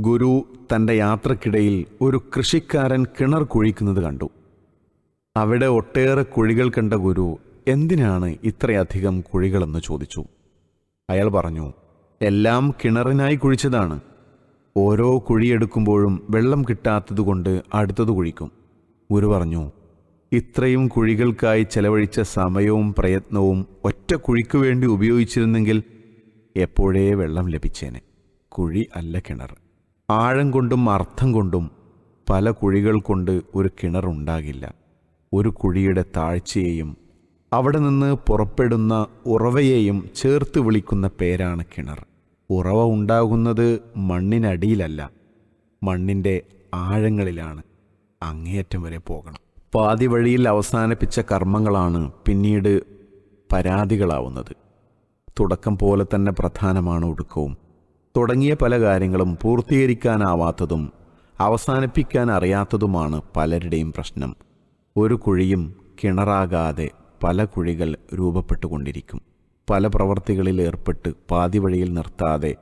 ഗുരു തന്റെ യാത്രക്കിടയിൽ ഒരു കൃഷിക്കാരൻ കിണർ കുഴിക്കുന്നത് കണ്ടു. അവിടെ ഒട്ടേറെ കുഴികൾ കണ്ട ഗുരു എന്തിനാണ് ഇത്രയധികം കുഴികളെന്ന് ചോദിച്ചു. അയാൾ പറഞ്ഞു എല്ലാം കിണറിനായി കുഴിച്ചതാണ്. ഓരോ കുഴിയെടുക്കുമ്പോഴും വെള്ളം കിട്ടാത്തതുകൊണ്ട് അടുത്തത് കുഴിക്കും. ഗുരു പറഞ്ഞു ഇത്രയും കുഴികൾക്കായി ചെലവഴിച്ച സമയവും പ്രയത്നവും ഒറ്റ കുഴിക്കു വേണ്ടി ഉപയോഗിച്ചിരുന്നെങ്കിൽ എപ്പോഴേ വെള്ളം ലഭിച്ചേനെ. കുഴി അല്ല കിണർ. ആഴം കൊണ്ടും അർത്ഥം കൊണ്ടും പല കുഴികൾ കൊണ്ട് ഒരു കിണറുണ്ടാകില്ല ഒരു കുഴിയുടെ താഴ്ചയെയും അവിടെ നിന്ന് പുറപ്പെടുന്ന ഉറവയെയും ചേർത്ത് വിളിക്കുന്ന പേരാണ് കിണർ. ഉറവ ഉണ്ടാകുന്നത് മണ്ണിനടിയിലല്ല മണ്ണിന്റെ ആഴങ്ങളിലാണ്. അങ്ങേയറ്റം വരെ പോകണം. പാതി വഴിയിൽ അവസാനിപ്പിച്ച കർമ്മങ്ങളാണ് പിന്നീട് പരാതികളാവുന്നത്. തുടക്കം പോലെ തന്നെ പ്രധാനമാണ് ഒടുക്കവും. തുടങ്ങിയ പല കാര്യങ്ങളും പൂർത്തീകരിക്കാനാവാത്തതും അവസാനിപ്പിക്കാൻ അറിയാത്തതുമാണ് പലരുടെയും പ്രശ്നം. ഒരു കുഴിയും കിണറാകാതെ പല കുഴികൾ രൂപപ്പെട്ടുകൊണ്ടിരിക്കും. പല പ്രവർത്തികളിൽ ഏർപ്പെട്ട് പാതി വഴിയിൽ നിർത്താതെ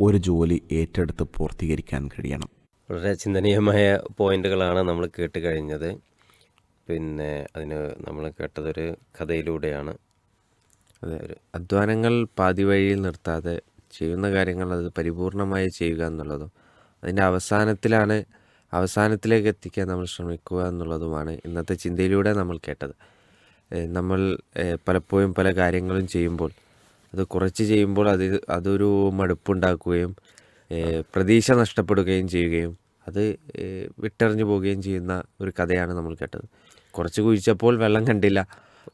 ഒരു ജോലി ഏറ്റെടുത്ത് പൂർത്തീകരിക്കാൻ കഴിയണം. വളരെ ചിന്തനീയമായ പോയിന്റുകളാണ് നമ്മൾ കേട്ട് കഴിഞ്ഞത് പിന്നെ അതിന് നമ്മൾ കേട്ടതൊരു കഥയിലൂടെയാണ്. അതെ അധ്വാനങ്ങൾ പാതി വഴിയിൽ നിർത്താതെ ചെയ്യുന്ന കാര്യങ്ങൾ അത് പരിപൂർണമായി ചെയ്യുക എന്നുള്ളതും അതിന്റെ അവസാനത്തിലാണ് അവസാനത്തിലേക്ക് എത്തിക്കാൻ നമ്മൾ ശ്രമിക്കുക എന്നുള്ളതുമാണ് ഇന്നത്തെ ചിന്തയിലൂടെ നമ്മൾ കേട്ടത്. നമ്മൾ പലപ്പോഴും പല കാര്യങ്ങളും ചെയ്യുമ്പോൾ അത് കുറച്ച് ചെയ്യുമ്പോൾ അത് അതൊരു മടുപ്പുണ്ടാക്കുകയും പ്രതീക്ഷ നഷ്ടപ്പെടുകയും ചെയ്യുകയും അത് വിട്ടെറിഞ്ഞു പോവുകയും ചെയ്യുന്ന ഒരു കഥയാണ് നമ്മൾ കേട്ടത്. കുറച്ച് കുഴിച്ചപ്പോൾ വെള്ളം കണ്ടില്ല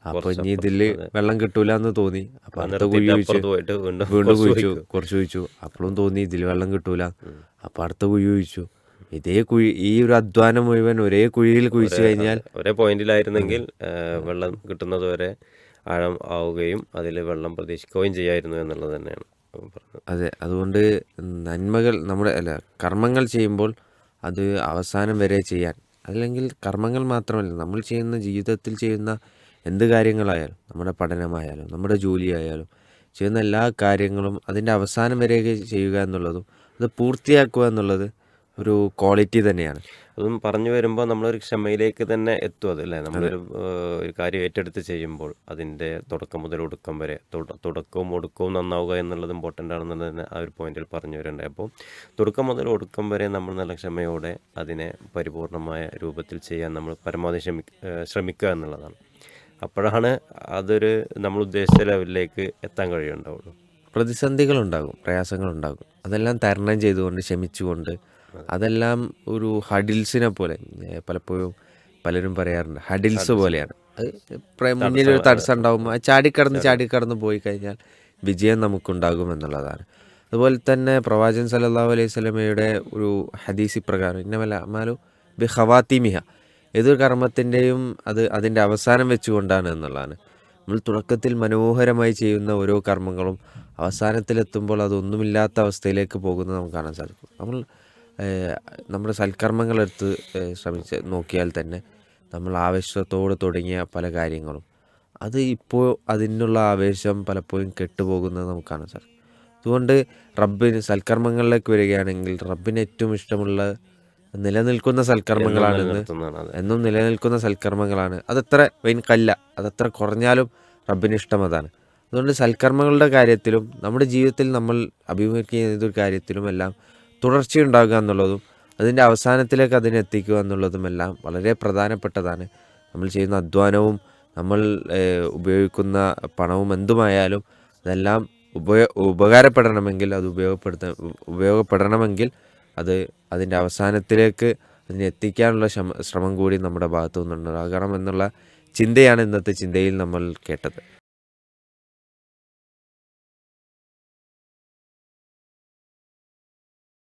അപ്പോൾ ഇനി ഇതിൽ വെള്ളം കിട്ടൂല എന്ന് തോന്നി. അപ്പൊ അടുത്ത കുഴി പോയിട്ട് വീണ്ടും കുഴിച്ചു കുറച്ച് ചോദിച്ചു അപ്പോഴും തോന്നി ഇതിൽ വെള്ളം കിട്ടൂല. അപ്പൊ അടുത്ത കുഴി ഒഴിച്ചു ഇതേ കുഴി ഈ ഒരു അധ്വാനം മുഴുവൻ ഒരേ കുഴിയിൽ കുഴിച്ചു കഴിഞ്ഞാൽ ഒരേ പോയിന്റിലായിരുന്നെങ്കിൽ വെള്ളം കിട്ടുന്നത് വരെ ആഴം ആവുകയും അതിൽ വെള്ളം പ്രതീക്ഷിക്കുകയും ചെയ്യായിരുന്നു എന്നുള്ളത് തന്നെയാണ് അതെ അതുകൊണ്ട് നന്മകൾ നമ്മുടെ അല്ല കർമ്മങ്ങൾ ചെയ്യുമ്പോൾ അത് അവസാനം വരെ ചെയ്യാൻ. അല്ലെങ്കിൽ കർമ്മങ്ങൾ മാത്രമല്ല നമ്മൾ ചെയ്യുന്ന ജീവിതത്തിൽ ചെയ്യുന്ന എന്ത് കാര്യങ്ങളായാലും നമ്മുടെ പഠനമായാലും നമ്മുടെ ജോലിയായാലും ചെയ്യുന്ന എല്ലാ കാര്യങ്ങളും അതിന്റെ അവസാനം വരെയൊക്കെ ചെയ്യുക എന്നുള്ളതും അത് പൂർത്തിയാക്കുക എന്നുള്ളത് ഒരു ക്വാളിറ്റി തന്നെയാണ്. അതും പറഞ്ഞു വരുമ്പോൾ നമ്മളൊരു ക്ഷമയിലേക്ക് തന്നെ എത്തും അത് അല്ലേ? നമ്മളൊരു ഒരു കാര്യം ഏറ്റെടുത്ത് ചെയ്യുമ്പോൾ അതിന്റെ തുടക്കം മുതൽ ഒടുക്കം വരെ തുട- തുടക്കവും ഒടുക്കവും നന്നാവുക എന്നുള്ളത് ഇമ്പോർട്ടന്റ് ആണെന്നുള്ളത് തന്നെ ആ ഒരു പോയിന്റിൽ പറഞ്ഞു വരുന്നുണ്ട് അപ്പോൾ തുടക്കം മുതൽ ഒടുക്കം വരെ നമ്മൾ നല്ല ക്ഷമയോടെ അതിനെ പരിപൂർണമായ രൂപത്തിൽ ചെയ്യാൻ നമ്മൾ പരമാവധി ശ്രമിക്കുക എന്നുള്ളതാണ്. അപ്പോഴാണ് അതൊരു നമ്മൾ ഉദ്ദേശിച്ച ലെവലിലേക്ക് എത്താൻ കഴിയുണ്ടാവുള്ളൂ പ്രതിസന്ധികളുണ്ടാകും പ്രയാസങ്ങളുണ്ടാകും. അതെല്ലാം തരണം ചെയ്തുകൊണ്ട് ക്ഷമിച്ചുകൊണ്ട് അതെല്ലാം ഒരു ഹഡിൽസിനെ പോലെ പലപ്പോഴും പലരും പറയാറുണ്ട് ഹഡിൽസ് പോലെയാണ്. മുന്നിൽ ഒരു തടസ്സം ഉണ്ടാകുമ്പോൾ ആ ചാടിക്കടന്ന് ചാടിക്കടന്ന് പോയി കഴിഞ്ഞാൽ വിജയം നമുക്കുണ്ടാകും എന്നുള്ളതാണ്. അതുപോലെ തന്നെ പ്രവാചകൻ സല്ലല്ലാഹു അലൈഹി സ്വലമയുടെ ഒരു ഹദീസി പ്രകാരം ഇന്നമല്ല അമാലു ബി ഖവാത്തിമിഹ ഏതൊരു കർമ്മത്തിന്റെയും അത് അതിന്റെ അവസാനം വെച്ചുകൊണ്ടാണ് എന്നുള്ളതാണ്. നമ്മൾ തുടക്കത്തിൽ മനോഹരമായി ചെയ്യുന്ന ഓരോ കർമ്മങ്ങളും അവസാനത്തിലെത്തുമ്പോൾ അതൊന്നുമില്ലാത്ത അവസ്ഥയിലേക്ക് പോകുന്നത് നമുക്ക് കാണാൻ സാധിക്കും. നമ്മൾ നമ്മുടെ സൽക്കർമ്മങ്ങളെടുത്ത് എടുത്ത് ശ്രമിച്ച് നോക്കിയാൽ തന്നെ നമ്മൾ ആവേശത്തോട് തുടങ്ങിയ പല കാര്യങ്ങളും അത് ഇപ്പോൾ അതിനുള്ള ആവേശം പലപ്പോഴും കെട്ടുപോകുന്നത് നമുക്ക് കാണാൻ സാധിക്കും. അതുകൊണ്ട് റബ്ബിന് സൽക്കർമ്മങ്ങളിലേക്ക് വരികയാണെങ്കിൽ റബ്ബിന് ഏറ്റവും ഇഷ്ടമുള്ള നിലനിൽക്കുന്ന നിലനിർത്തുന്നതാണ് എന്നും നിലനിൽക്കുന്ന സൽക്കർമ്മങ്ങളാണ്. അതത്ര വൈൻ കല്ല അതത്ര കുറഞ്ഞാലും റബ്ബിന് ഇഷ്ടം അതാണ് അതുകൊണ്ട് സൽക്കർമ്മങ്ങളുടെ കാര്യത്തിലും നമ്മുടെ ജീവിതത്തിൽ നമ്മൾ അഭിമുഖീകരിക്കുന്ന ഏതൊരു കാര്യത്തിലും എല്ലാം തുടർച്ചയുണ്ടാകുക എന്നുള്ളതും അതിന്റെ അവസാനത്തിലേക്ക് അതിനെത്തിക്കുക എന്നുള്ളതുമെല്ലാം വളരെ പ്രധാനപ്പെട്ടതാണ്. നമ്മൾ ചെയ്യുന്ന അധ്വാനവും നമ്മൾ ഉപയോഗിക്കുന്ന പണവും എന്തുമായാലും അതെല്ലാം ഉപയോ ഉപകാരപ്പെടണമെങ്കിൽ അത് ഉപയോഗപ്പെടുത്ത ഉപയോഗപ്പെടണമെങ്കിൽ അത് അതിന്റെ അവസാനത്തിലേക്ക് അതിനെ എത്തിക്കാനുള്ള ശ്രമ കൂടി നമ്മുടെ ഭാഗത്തു നിന്നുണ്ടാകണം എന്നുള്ള ചിന്തയാണ് ഇന്നത്തെ ചിന്തയിൽ നമ്മൾ കേട്ടത്.